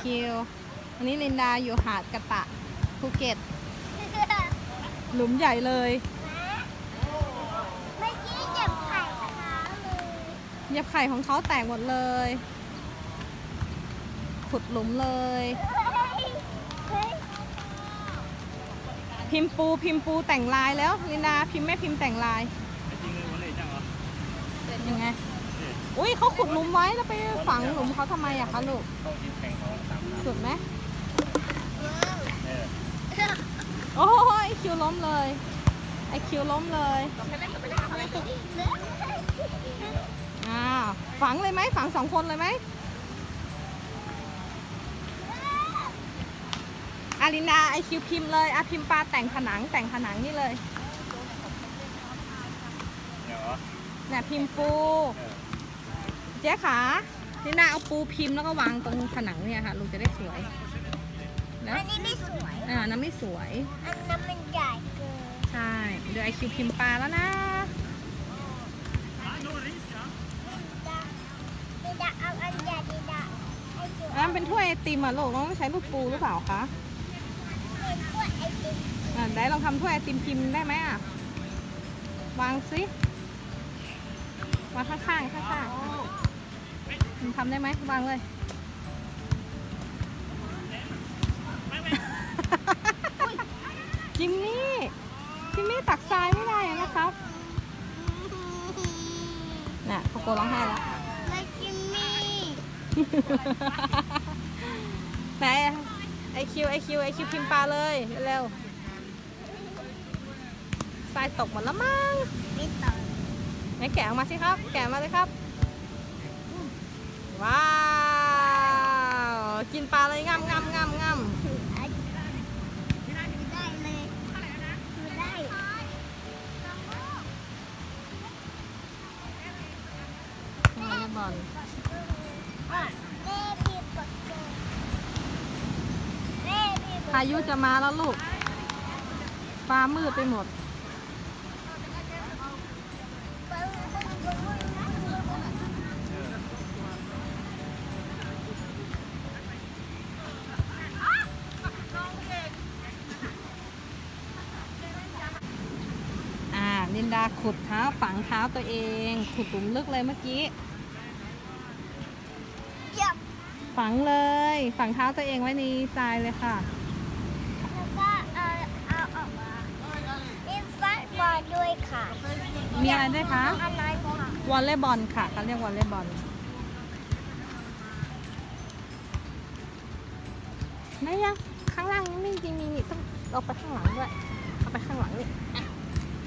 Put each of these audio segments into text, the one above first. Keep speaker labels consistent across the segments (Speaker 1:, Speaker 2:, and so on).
Speaker 1: คิววันนี้ลินดาอยู่หาดกระตะภูเก็ต หลุมใหญ่เลย
Speaker 2: เมื่อกี้เก็บไข่ขาเลย
Speaker 1: เหยียบไข่ของเขาแตกหมดเลย ขุดหลุมเลย
Speaker 2: เฮ้ย
Speaker 1: พิมพ์ปูพิมพ์ปูแต่งลายแล้วลินดาพิมพ์แม่พิมพ์แต่งลาย
Speaker 3: จริงเลยวันนี้จังเหรอ
Speaker 1: เป็นยังไง อุ้ยเขาขุดหลุมไว้แล้วไปฝังหลุมเขาทำไมอะคะลูก
Speaker 3: เข้าทีมแข่งเขาสามนัด
Speaker 1: สุดไหม
Speaker 3: เออ
Speaker 1: โอ้ยไอคิวล้มเลยไอคิวล้มเลยอ่าฝังเลยไหมฝังสองคนเลยไหมอารินดาไอคิวพิมพ์เลยอาพิมพ์ปลาแต่งผนังแต่งผนังนี่เลย
Speaker 3: เดี๋ยวเหรอ
Speaker 1: เนี่ยพิมพ์ปู
Speaker 3: เออ
Speaker 1: เจ๊ขาลินดาเอาปูพิมพ์แล้วก็วางตรงผนังเนี่ยค่ะลูกจะได้สวยแล้ว
Speaker 2: อันนี้ไม่สวย
Speaker 1: อ่าน้ำไม่สวย
Speaker 2: อันนั้นมันใหญ่เกิน
Speaker 1: ใช่ เดี๋ยวไอคิวพิมพ์ปลาแล้วนะ
Speaker 2: ดีดาเอาอันใหญ่ดีดาไอ้จิ๋ว
Speaker 1: อันนั้นเป็นถ้วยไอติมอะลูกน้องต้องใช้ลูกปูหรือเปล่าคะ
Speaker 2: เป็นพวกไอติม
Speaker 1: อ่าได้ลองทำถ้วยไอติมพิมพ์ได้ไหมอะ วางสิวางข้างๆข้างๆ มันทำได้ไหมวางเลย จิมมี่ จิมมี่ตักทรายไม่ได้อะนะครับ น่ะโกโก้ร้องไห้แล้ว
Speaker 2: มาจิมมี่
Speaker 1: ไหนไอคิวไอคิวไอคิวพิมพ์ปลาเลยเร็วๆทรายตกหมดแล้วมั้ง
Speaker 2: ไม่ต่อ
Speaker 1: ไหนแกะออกมาสิครับ แกะมาเลยครับ ว้าว กินปลาเลยงามงามงามงาม
Speaker 2: ได้เลยคือได้
Speaker 1: วอลเลย์บอล
Speaker 2: อะแม่พี่ปดเจอแม่พี่ปด
Speaker 1: พายุจะมาแล้วลูก ฟ้ามืดไปหมด ลินดาขุดเท้าฝังเท้าตัวเอง ขุดหลุมลึกเลยเมื่อกี้
Speaker 2: จับ
Speaker 1: ฝังเลย ฝังเท้าตัวเองไว้ในทรายเลยค่ะ
Speaker 2: แล้วก็เอาเอาออกมามีฟัดบอลด้วยค่ะ
Speaker 1: มีอะไรด้วยคะ
Speaker 2: อะไรค่ะ
Speaker 1: วอลเลย์บอลค่ะเขาเรียกวอลเลย์บอล ไม่ยังข้างล่างยังไม่จริงมีนี่ต้องเอาไปข้างหลังด้วย เอาไปข้างหลังนี่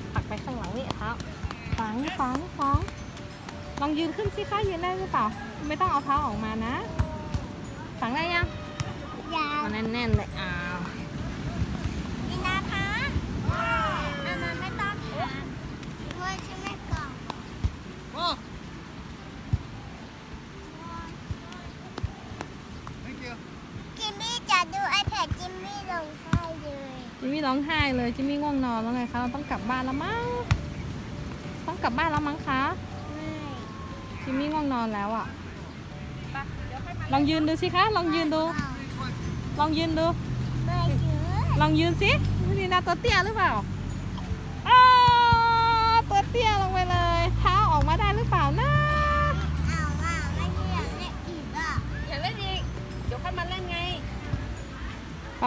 Speaker 1: อะปักไปข้างหลังนี่เท้าฝังฝังฝังลองยืนขึ้นสิคะยืนได้หรือเปล่า ไม่ต้องเอาเท้าออกมานะ ฝังได้ยัง
Speaker 2: ยา
Speaker 1: เอาแน่นๆเลยอ้าว
Speaker 2: นี่นะคะอันนั้นไม่ต้องค่ะด้วยใช่ไหมก่อนจิมมี่จะดู iPad จิมมี่ลงให้เลย
Speaker 1: จิมมี่ร้องไห้เลยจิมมี่ง่วงนอนแล้วไงคะเราต้องกลับบ้านแล้วมั้งต้องกลับบ้านแล้วมั้งคะ
Speaker 2: ไม่
Speaker 1: จิมมี่ง่วงนอนแล้วอะลองยืนดูสิคะลองยืนดู ลองยืนดู ลองยืนสินี่นาตัวเตี้ยหรือเปล่าอ้าวตัวเตี้ยลงไปเลย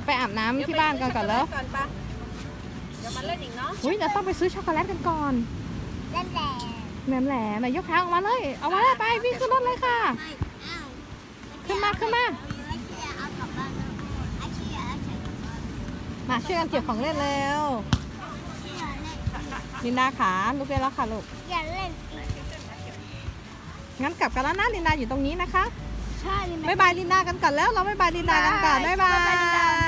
Speaker 1: ไปอาบน้ำที่บ้านกันก่อนแล้ว
Speaker 4: ก่อนปะเดี๋ยวมาเล่นอีกเนาะ
Speaker 1: อุ้ยเดี๋ยวต้องไปซื้อช็อกโกแลตกันก่อน
Speaker 2: เล่นแหละ
Speaker 1: แหลมแหลมยกเท้าออกมาเลยเอามาเลยไปวิ่งขึ้นรถเลยค่ะ
Speaker 2: ไม่เอา
Speaker 1: ขึ้นมาขึ้นมา
Speaker 2: ไม่เชื่อเอากลับบ้านแล้วไอ้เชื่อเอาเชื่อกลับบ้าน
Speaker 1: มาช่วยกันเก็บของเล่นเร็ว
Speaker 2: เชื่อเล่นอีก
Speaker 1: ลินดาขาลุกได้แล้วค่ะลูก
Speaker 2: อย่าเล่นอีก
Speaker 1: งั้นกลับกันแล้วนะลินดาอยู่ตรงนี้นะคะ
Speaker 2: ใช่
Speaker 1: บ๊ายบายลินดากันก่อนแล้วเราบ๊ายบายลินดากันก่อนบ๊ายบาย